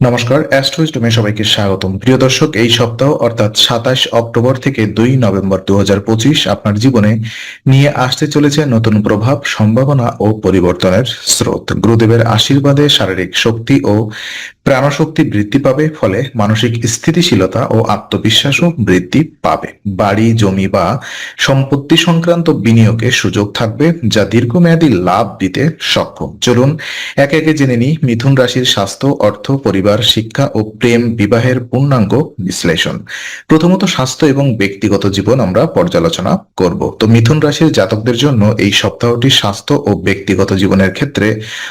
নমস্কার অ্যাস্ট্রোইস্টমে সবাইকে স্বাগতম। প্রিয় দর্শক, এই সপ্তাহ, অর্থাৎ সাতাশ অক্টোবর থেকে দুই নভেম্বর দু হাজার পঁচিশ আপনার জীবনে নিয়ে আসতে চলেছে নতুন প্রভাব, সম্ভাবনা ও পরিবর্তনের স্রোত। গুরুদেবের আশীর্বাদে শারীরিক শক্তি ও প্রাণশক্তি বৃদ্ধি পাবে, ফলে মানসিক স্থিতিশীলতা ও আত্মবিশ্বাসও বৃদ্ধি পাবে। বাড়ি, জমি বা সম্পত্তি সংক্রান্ত বিনিয়োগে সুযোগ থাকবে, যা দীর্ঘমেয়াদী লাভ দিতে সক্ষম। চলুন, একে একে জেনে নিই মিথুন রাশির স্বাস্থ্য, অর্থ, পরিবার, শিক্ষা ও প্রেম বিবাহের পূর্ণাঙ্গ বিশ্লেষণ। প্রথমত স্বাস্থ্য এবং ব্যক্তিগত জীবন আমরা পর্যালোচনা করব। তো মিথুন রাশির জাতকদের জন্য এই সপ্তাহটি স্বাস্থ্য ও ব্যক্তিগত জীবনের ক্ষেত্রে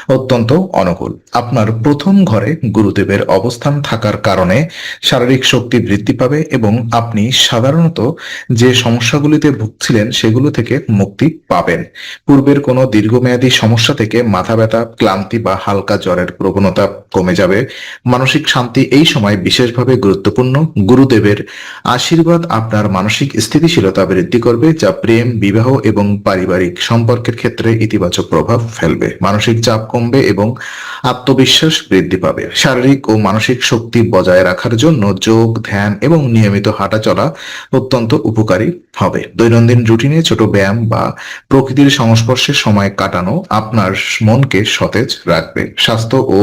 অত্যন্ত অনুকূল। আপনার প্রথম ঘরে গুরুদেবের অবস্থান থাকার কারণে শারীরিক শক্তি বৃদ্ধি পাবে এবং আপনি সাধারণত যে সমস্যাগুলিতে ভুগছিলেন সেগুলো থেকে মুক্তি পাবেন। পূর্বের কোনো দীর্ঘমেয়াদী সমস্যা থেকে মাথা ব্যথা, ক্লান্তি বা হালকা জ্বরের প্রবণতা কমে যাবে। মানসিক শান্তি এই সময় বিশেষভাবে গুরুত্বপূর্ণ। গুরুদেবের আশীর্বাদ আপনার মানসিক স্থিতিশীলতা বৃদ্ধি করবে, যা প্রেম, বিবাহ এবং পারিবারিক সম্পর্কের ক্ষেত্রে ইতিবাচক প্রভাব ফেলবে। মানসিক চাপ কমবে এবং আত্মবিশ্বাস বৃদ্ধি পাবে। শারীরিক ও মানসিক শক্তি বজায় রাখার জন্য যোগ, ধ্যান এবং নিয়মিত হাঁটাচলা অত্যন্ত উপকারী হবে। দৈনন্দিন রুটিনে ছোট ব্যায়াম বা প্রকৃতির সংস্পর্শে সময় কাটানো আপনার মনকে সতেজ রাখবে। স্বাস্থ্য ও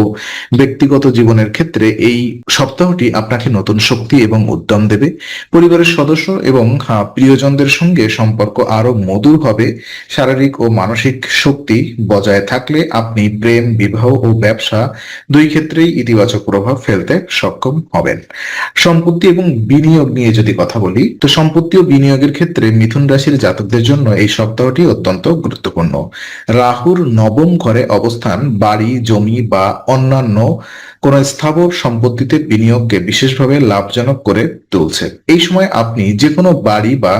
ব্যক্তিগত জীবনের ক্ষেত্রে এই সপ্তাহটি আপনাকে নতুন শক্তি এবং উদ্যম দেবে। পরিবারের সদস্য এবং প্রিয়জনদের সঙ্গে সম্পর্ক আরও মধুর হবে। শারীরিক ও মানসিক শক্তি বজায় থাকলে আপনি প্রেম, বিবাহ ও ব্যবসা দুই ক্ষেত্রেই ইতিবাচক প্রভাব ফেলতে সক্ষম হবেন। সম্পত্তি এবং বিনিয়োগ নিয়ে যদি কথা বলি, তো সম্পত্তি ও বিনিয়োগের ক্ষেত্রে মিথুন রাশির জাতকদের জন্য এই সপ্তাহটি অত্যন্ত গুরুত্বপূর্ণ। রাহুর নবম ঘরে অবস্থান, বাড়ি, জমি বা অন্যান্য কোন স্থাবর সম্পত্তিতে বিনিয়োগকে বিশেষভাবে লাভজনক করে তুলছে এই সময় আপনি যে কোনো বাড়ি বা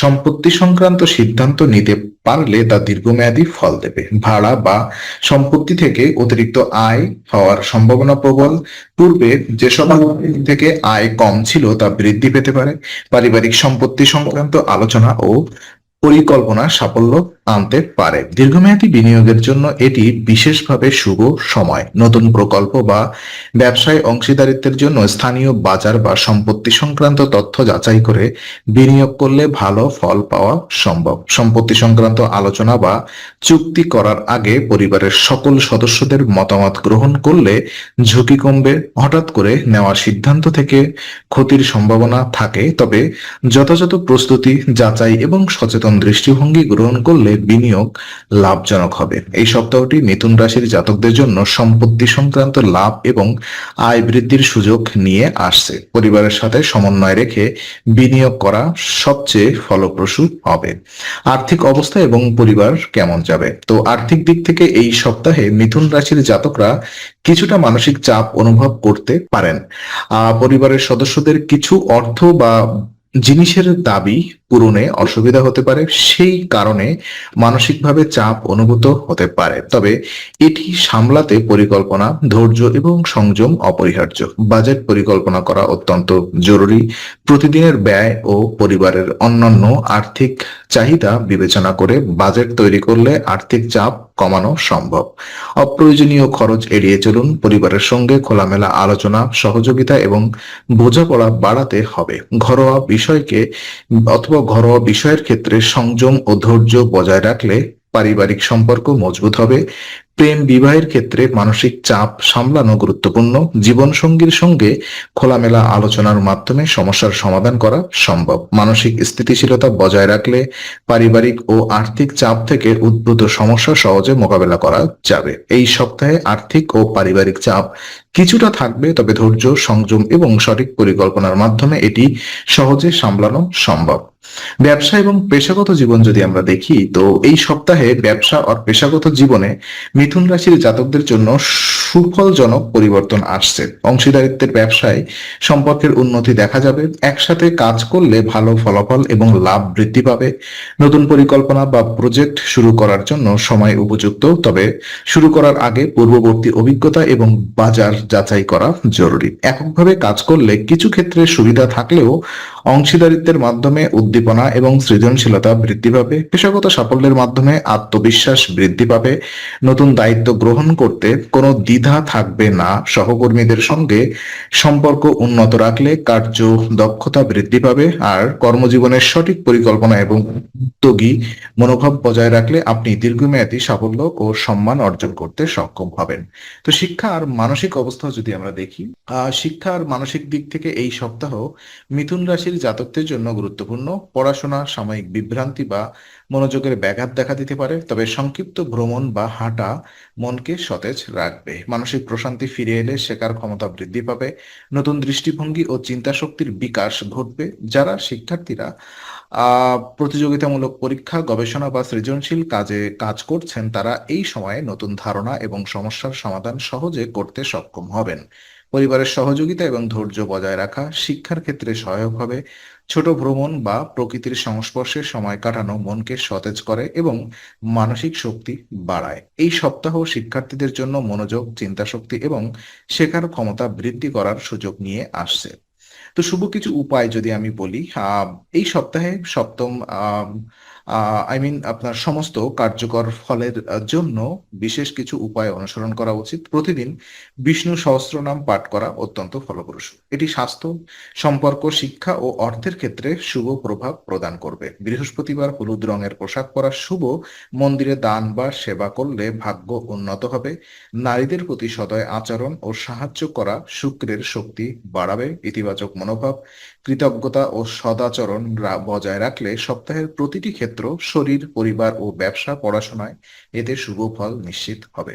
সম্পত্তি সংক্রান্ত সিদ্ধান্ত নিতে পারলে তা দীর্ঘমেয়াদী ফল দেবে। ভাড়া বা সম্পত্তি থেকে অতিরিক্ত আয় হওয়ার সম্ভাবনা প্রবল। পূর্বে যেসব থেকে আয় কম ছিল তা বৃদ্ধি পেতে পারে। পারিবারিক সম্পত্তি সংক্রান্ত আলোচনা ও পরিকল্পনা, সাফল্য আনতে পারে। দীর্ঘমেয়াদী বিনিয়োগের জন্য এটি বিশেষভাবে শুভ সময়। নতুন প্রকল্প বা ব্যবসায় অংশীদারিত্বের জন্য স্থানীয় বাজার বা সম্পত্তি সংক্রান্ত তথ্য যাচাই করে বিনিয়োগ করলে ভালো ফল পাওয়া সম্ভব। সম্পত্তি সংক্রান্ত আলোচনা বা চুক্তি করার আগে পরিবারের সকল সদস্যদের মতামত গ্রহণ করলে ঝুঁকি কমবে। হঠাৎ করে নেওয়া সিদ্ধান্ত থেকে ক্ষতির সম্ভাবনা থাকে। তবে যথাযথ প্রস্তুতি, যাচাই এবং সচেতন দৃষ্টিভঙ্গি গ্রহণ করলে বিনিয়োগ লাভজনক হবে। এই সপ্তাহটি মিথুন রাশির জাতকদের জন্য সম্পত্তি সংক্রান্ত লাভ এবং আয় বৃদ্ধির সুযোগ নিয়ে আসছে। পরিবারের সাথে সমন্বয় রেখে বিনিয়োগ করা সবচেয়ে ফলপ্রসূ হবে। আর্থিক অবস্থা এবং পরিবার কেমন যাবে? তো আর্থিক দিক থেকে এই সপ্তাহে মিথুন রাশির জাতকরা কিছুটা মানসিক চাপ অনুভব করতে পারেন। পরিবারের সদস্যদের কিছু অর্থ বা জিনিসের দাবি পূরণে অসুবিধা হতে পারে, সেই কারণে মানসিকভাবে চাপ অনুভূত হতে পারে। তবে এটি সামলাতে পরিকল্পনা, ধৈর্য এবং সংযম অপরিহার্য। বাজেট পরিকল্পনা করা অত্যন্ত জরুরি। প্রতিদিনের ব্যয় ও পরিবারের অন্যান্য আর্থিক চাহিদা বিবেচনা করে বাজেট তৈরি করলে আর্থিক চাপ কমানো সম্ভব। অপ্রয়োজনীয় খরচ এড়িয়ে চলুন। পরিবারের সঙ্গে খোলামেলা আলোচনা, সহযোগিতা এবং বোঝাপড়া বাড়াতে হবে। ঘরোয়া বিষয়কে অথবা ঘরোয়া বিষয়ের ক্ষেত্রে সংযম ও ধৈর্য বজায় রাখলে পারিবারিক সম্পর্ক মজবুত হবে। প্রেম বিবাহের ক্ষেত্রে মানসিক চাপ সামলানো গুরুত্বপূর্ণ। জীবনসঙ্গীর সঙ্গে খোলামেলা আলোচনার মাধ্যমে সমস্যার সমাধান করা সম্ভব। মানসিক স্থিতিশীলতা বজায় রাখলে পারিবারিক ও আর্থিক চাপ থেকে উদ্ভূত সমস্যা সহজে মোকাবেলা করা যাবে। এই সপ্তাহে আর্থিক ও পারিবারিক চাপ কিছুটা থাকবে, তবে ধৈর্য, সংযম এবং সঠিক পরিকল্পনার মাধ্যমে এটি সহজে সামলানো সম্ভব। ব্যবসা এবং পেশাগত জীবন যদি আমরা দেখি, তো এই সপ্তাহে ব্যবসা আর পেশাগত জীবনে মিথুন রাশির জাতকদের জন্য সুফলজনক পরিবর্তন আসছে। অংশীদারিত্বের ব্যবসায় সম্পর্কের উন্নতি দেখা যাবে। একসাথে কাজ করলে ভালো ফলাফল এবং লাভ বৃদ্ধি পাবে। নতুন পরিকল্পনা বা প্রজেক্ট শুরু করার জন্য সময় উপযুক্ত। তবে শুরু করার আগে পূর্ববর্তী অভিজ্ঞতা এবং বাজার যাচাই করা জরুরি। এককভাবে কাজ করলে কিছু ক্ষেত্রে সুবিধা থাকলেও অংশীদারিত্বের মাধ্যমে উদ্যোগ উদ্দীপনা এবং সৃজনশীলতা বৃদ্ধি পাবে, পেশাগত সাফল্যের মাধ্যমে আত্মবিশ্বাস বৃদ্ধি পাবে, নতুন দায়িত্ব গ্রহণ করতে কোনো দ্বিধা থাকবে না, সহকর্মীদের সঙ্গে সম্পর্ক উন্নত রাখলে কার্য দক্ষতা বৃদ্ধি পাবে, আর কর্মজীবনের সঠিক পরিকল্পনা এবং উদ্যোগী মনোভাব বজায় রাখলে আপনি দীর্ঘমেয়াদী সাফল্য ও সম্মান অর্জন করতে সক্ষম হবেন। তো শিক্ষা আর মানসিক অবস্থা যদি আমরা দেখি শিক্ষা আর মানসিক দিক থেকে এই সপ্তাহ মিথুন রাশির জাতকদের জন্য গুরুত্বপূর্ণ। পড়াশোনা, সাময়িক বিভ্রান্তি বা মনোযোগের ব্যাঘাত দেখা দিতে পারে, তবে সংক্ষিপ্ত ভ্রমণ বা হাঁটা মনকে সতেজ রাখবে। মানসিক প্রশান্তি ফিরে এলে শেখার ক্ষমতা বৃদ্ধি পাবে। নতুন দৃষ্টিভঙ্গি ও চিন্তা শক্তির বিকাশ ঘটবে, যারা শিক্ষার্থীরা প্রতিযোগিতামূলক পরীক্ষা, গবেষণা বা সৃজনশীল কাজে কাজ করছেন, তারা এই সময়ে নতুন ধারণা এবং সমস্যার সমাধান সহজে করতে সক্ষম হবেন। পরিবারের সহযোগিতা এবং ধৈর্য বজায় রাখা, শিক্ষার ক্ষেত্রে সহায়ক হবে, ছোট ভ্রমণ বা প্রকৃতির সংস্পর্শে সময় কাটানো মনকে সতেজ করে এবং মানসিক শক্তি বাড়ায়। এই সপ্তাহ শিক্ষার্থীদের জন্য মনোযোগ চিন্তা শক্তি এবং শেখার ক্ষমতা বৃদ্ধি করার সুযোগ নিয়ে আসছে। তো শুভ কিছু উপায় যদি আমি বলি এই সপ্তাহে সপ্তম আই মিন আপনার সমস্ত কার্যকর ফলের জন্য বিশেষ কিছু উপায় অনুসরণ করা উচিত। প্রতিদিন বিষ্ণু সহস্রনাম পাঠ করা অত্যন্ত ফলপ্রসূ। এটি স্বাস্থ্য, সম্পর্ক, শিক্ষা ও অর্থের ক্ষেত্রে শুভ প্রভাব প্রদান করবে। বৃহস্পতিবার হলুদ রঙের পোশাক পরা শুভ, মন্দিরে দান বা সেবা করলে ভাগ্য উন্নত হবে। নারীদের প্রতি সদয় আচরণ ও সাহায্য করা শুক্রের শক্তি বাড়াবে। ইতিবাচক মনোভাব, কৃতজ্ঞতা ও সদাচরণ বজায় রাখলে সপ্তাহের প্রতিটি ক্ষেত্র শরীর পরিবার ও ব্যবসা পড়াশোনায় এতে শুভ ফল নিশ্চিত হবে।